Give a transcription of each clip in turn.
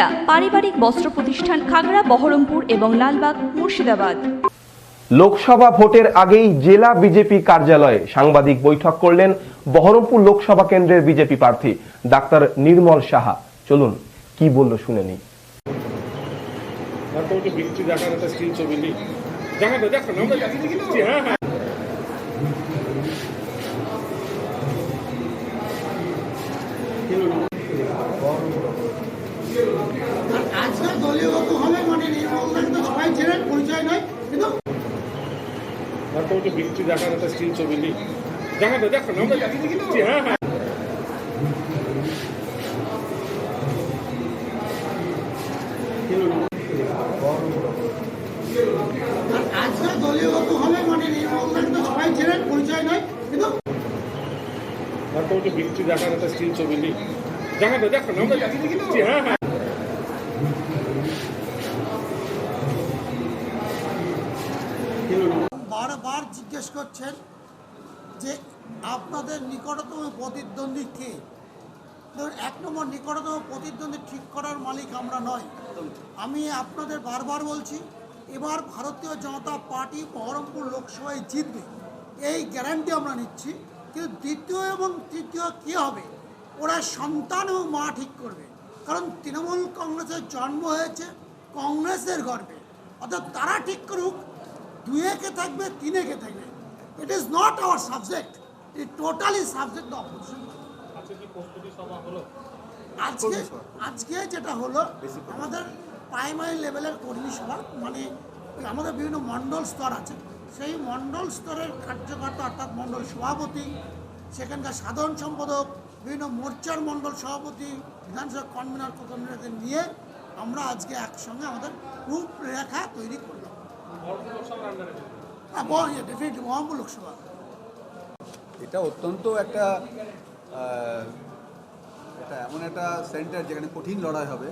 বিক্রেতা পারিবারিক বস্ত্র প্রতিষ্ঠান খাগড়া বহরমপুর এবং লালবাগ মুর্শিদাবাদ। লোকসভা ভোটের আগেই জেলা বিজেপি কার্যালয়ে সাংবাদিক বৈঠক করলেন বহরমপুর লোকসভা কেন্দ্রের বিজেপি প্রার্থী ডাক্তার নির্মল সাহা। চলুন কি বলল শুনে নিই। দেখো না আমরা দেখছি হ্যাঁ হ্যাঁ আর আজকাল দলীয়গত হবে মানে নির্মলদাকে তো সবাই ছেড়েন পরিচয় নয় কিন্তু ওকে বৃষ্টি দেখার একটা স্টিল ছবি নিই। দেখাবো দেখো না আমরা হ্যাঁ হ্যাঁ। আজকাল দলীয়গত হবে মানে নির্মলদাকে তো সবাই ছেড়েন পরিচয় নয় কিন্তু তারপর ওকে বৃষ্টি একটা স্টিল ছবি নিই। দেখাবো দেখো না আমরা হ্যাঁ হ্যাঁ। বারবার জিজ্ঞেস করছেন যে আপনাদের নিকটতম প্রতিদ্বন্দ্বী কে? ধরুন, এক নম্বর, নিকটতম প্রতিদ্বন্দ্বী ঠিক করার মালিক আমরা নয় আমি আপনাদের বারবার বলছি, এবার ভারতীয় জনতা পার্টি বহরমপুর লোকসভায় জিতবে। এই গ্যারান্টি আমরা নিচ্ছি, কিন্তু দ্বিতীয় এবং তৃতীয় কী হবে? ওরা সন্তান এবং মা ঠিক করবে। কারণ তৃণমূল কংগ্রেসের জন্ম হয়েছে কংগ্রেসের গর্বে। অর্থাৎ তারা ঠিক করুক দুয়ে কে থাকবে। তিনে কে থাকবে it is not our subject it totally subject opposition আজকে আজকে যেটা হলো আমাদের প্রাইমারি লেভেলের কর্মী সভা মানে আমাদের বিভিন্ন মণ্ডল স্তর আছে। সেই মণ্ডল স্তরের কার্যকর্তা অর্থাৎ মণ্ডল সভাপতি সেখানকার সাধারণ সম্পাদক বিভিন্ন মোর্চার মণ্ডল সভাপতি বিধানসভা কনভেনার কনভেনারদের নিয়ে আমরা আজকে একসঙ্গে আমাদের রূপরেখা তৈরি মহাম্পুর লোকসভা। এটা অত্যন্ত একটা এটা এমন একটা সেন্টার যেখানে কঠিন লড়াই হবে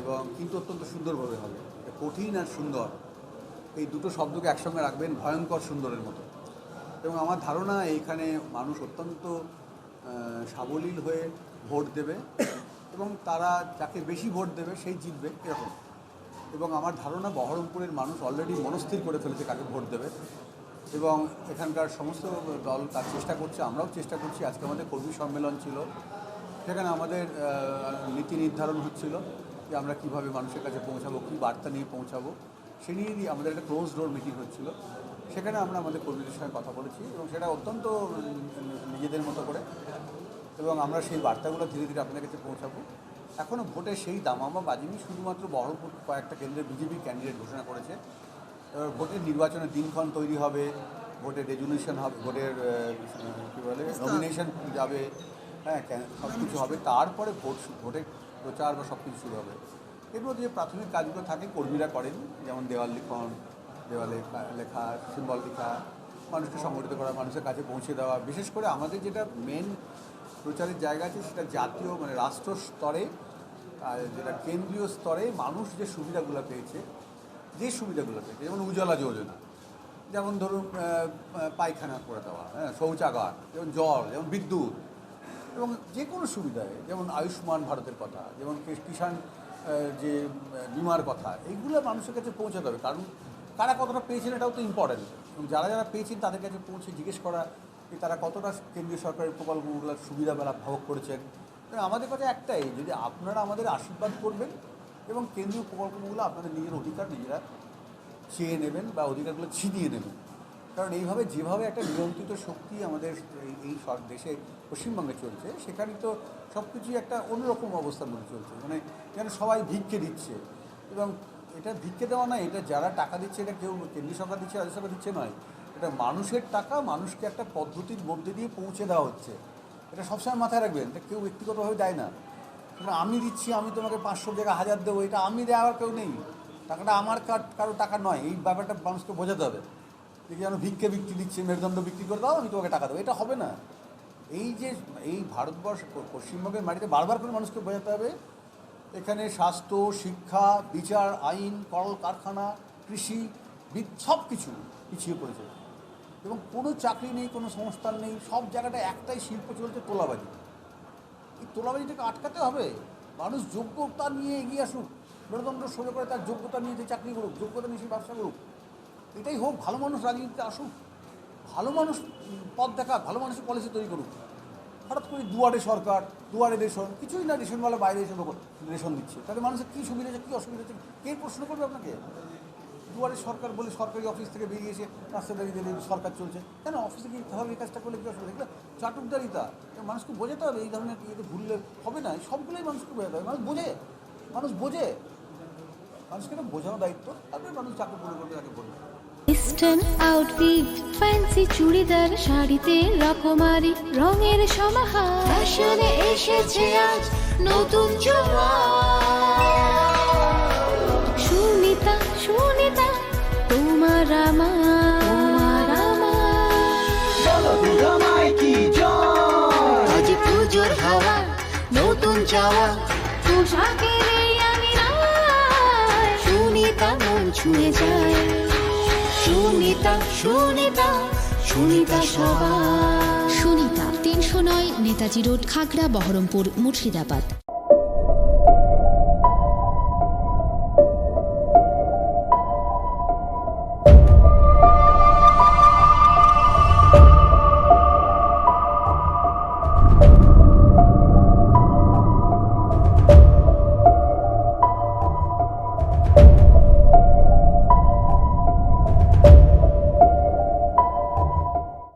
এবং কিন্তু অত্যন্ত সুন্দরভাবে হবে। কঠিন আর সুন্দর। এই দুটো শব্দকে একসঙ্গে রাখবেন ভয়ঙ্কর সুন্দরের মতো। এবং আমার ধারণা এইখানে মানুষ অত্যন্ত সাবলীল হয়ে ভোট দেবে এবং তারা যাকে বেশি ভোট দেবে সেই জিতবে এরকম। এবং আমার ধারণা বহরমপুরের মানুষ অলরেডি মনস্থির করে ফেলেছে কাকে ভোট দেবে। এবং এখানকার সমস্ত দল তার চেষ্টা করছে, আমরাও চেষ্টা করছি। আজকে আমাদের কর্মী সম্মেলন ছিল। সেখানে আমাদের নীতি নির্ধারণ হচ্ছিল যে আমরা কীভাবে মানুষের কাছে পৌঁছাবো, কী বার্তা নিয়ে পৌঁছাবো। সে নিয়েই আমাদের একটা ক্লোজ ডোর মিটিং হচ্ছিল। সেখানে আমরা আমাদের কর্মীদের সঙ্গে কথা বলেছি এবং সেটা অত্যন্ত নিজেদের মতো করে। এবং আমরা সেই বার্তাগুলো ধীরে ধীরে আপনাদের কাছে পৌঁছাবো। এখনও ভোটের সেই দামামা বাজিনি শুধুমাত্র বহরমপুর কয়েকটা কেন্দ্রে বিজেপি ক্যান্ডিডেট ঘোষণা করেছে। এবার ভোটের নির্বাচনের দিনক্ষণ তৈরি হবে ভোটের রেজুলেশন হবে ভোটের কী বলে নমিনেশন যাবে হ্যাঁ সব কিছু হবে। তারপরে ভোট ভোটের প্রচার বা সব কিছু শুরু হবে। এগুলো যে প্রাথমিক কাজগুলো থাকে কর্মীরা করেন যেমন দেওয়াল লিখন দেওয়ালে লেখা সিম্বল লেখা মানুষকে সংগঠিত করা মানুষের কাছে পৌঁছে দেওয়া। বিশেষ করে আমাদের যেটা মেন প্রচারের জায়গা আছে, সেটা জাতীয় মানে রাষ্ট্র স্তরে, আর যেটা কেন্দ্রীয় স্তরে মানুষ যে সুবিধাগুলো পেয়েছে, যে সুবিধাগুলো পেয়েছে, যেমন উজ্জ্বলা যোজনা, যেমন ধরুন পায়খানা করে দেওয়া হ্যাঁ শৌচাগার, যেমন জল, যেমন বিদ্যুৎ, এবং যে কোনো সুবিধায় যেমন আয়ুষ্মান ভারতের কথা, যেমন কিষাণ যে, বিমার কথা, এইগুলো মানুষের কাছে পৌঁছাতে হবে, কারণ কারা কতটা পেয়েছেন এটাও তো ইম্পর্টেন্ট এবং যারা যারা পেয়েছেন তাদের কাছে পৌঁছে জিজ্ঞেস করা যে তারা কতটা কেন্দ্রীয় সরকারের প্রকল্পগুলোর সুবিধা বেলা ভোগ করেছেন? আমাদের কথা একটাই, যদি আপনারা আমাদের আশীর্বাদ করবেন এবং কেন্দ্রীয় প্রকল্পগুলো আপনাদের নিজের অধিকার নিজেরা চেয়ে নেবেন বা অধিকারগুলো ছিনিয়ে নেবেন। কারণ এইভাবে যেভাবে একটা নিয়ন্ত্রিত শক্তি আমাদের এই- দেশে পশ্চিমবঙ্গে চলছে, সেখানে তো সব কিছুই একটা অন্যরকম অবস্থার মধ্যে চলছে। মানে যেন সবাই ভিক্ষে দিচ্ছে এবং এটা ভিক্ষে দেওয়া নয়, এটা যারা টাকা দিচ্ছে, এটা কেউ কেন্দ্রীয় সরকার দিচ্ছে, রাজ্য সরকার দিচ্ছে নয়। এটা মানুষের টাকা মানুষকে একটা পদ্ধতির মধ্যে দিয়ে পৌঁছে দেওয়া হচ্ছে। এটা সবসময় মাথায় রাখবেন এটা কেউ ব্যক্তিগতভাবে দেয় না। আমি দিচ্ছি, আমি তোমাকে পাঁচশো টাকা হাজার দেবো, এটা আমি দেওয়ার কেউ নেই। টাকাটা আমার কারও টাকা নয়, এই ব্যাপারটা মানুষকে বোঝাতে হবে। যে যেন ভিক্ষে বিক্রি দিচ্ছে, মেরুদণ্ড বিক্রি করে দাও, আমি তোমাকে টাকা দেবো। এটা হবে না। এই যে, এই ভারতবর্ষ, পশ্চিমবঙ্গের মাটিতে বারবার করে মানুষকে বোঝাতে হবে, এখানে স্বাস্থ্য, শিক্ষা, বিচার, আইন, কল, কারখানা, কৃষি সব কিছু পিছিয়ে পড়েছে। এবং কোনো চাকরি নেই, কোনো সংস্থান নেই, সব জায়গাটা একটাই শিল্প চলছে তোলাবাজি। এই তোলাবাজিটাকে আটকাতে হবে। মানুষ যোগ্যতা নিয়ে এগিয়ে আসুক। মেরুদণ্ড সোজা করে তার যোগ্যতা নিয়ে যে চাকরি করুক, যোগ্যতা নিয়ে সে ব্যবসা করুক, এটাই হোক, ভালো মানুষ রাজনীতিতে আসুক, ভালো মানুষ পথ দেখা, ভালো মানুষের পলিসি তৈরি করুক। হঠাৎ করে দুয়ারে সরকার, দুয়ারে রেশন, কিছুই না, রেশনওয়ালা বাইরে লোক রেশন দিচ্ছে। তাহলে মানুষের কী সুবিধা আছে কী অসুবিধা আছে কে প্রশ্ন করবে আপনাকে? দুয়ারে সরকার বলে সরকারি অফিস থেকে বেরিয়ে এসে রাস্তা দাঁড়িয়ে দিলে সরকার চলছে। কেন? অফিসে গিয়ে হবে এই কাজটা করলে কী অসুবিধা? এগুলো চাটুকদারিতা মানুষকে বোঝাতে হবে, এই ধরনের ইয়েতে ভুললে হবে না। সবগুলোই মানুষকে বোঝাতে হবে। মানুষ বোঝে মানুষ বোঝে। মানুষকে এটা বোঝানো দায়িত্ব। তারপরে মানুষ চাকরি পুরো করবে, তাকে বলবে। ইস্টার্ন আউটফিট ফ্যান্সি চুড়িদার শাড়িতে রকমারি রঙের সমাহার। ফ্যাশনে এসেছে আজ নতুন সুনিতা সুনিতা তোমার পুজোর হাওয়া নতুন চাওয়া। পোশাকের আমি সুনিতা মন ছুঁয়ে যায়। সুনিতা সুনিতা সুনিতা সবার। সুনিতা তিনশো নয় নেতাজি রোড খাগড়া বহরমপুর মুর্শিদাবাদ।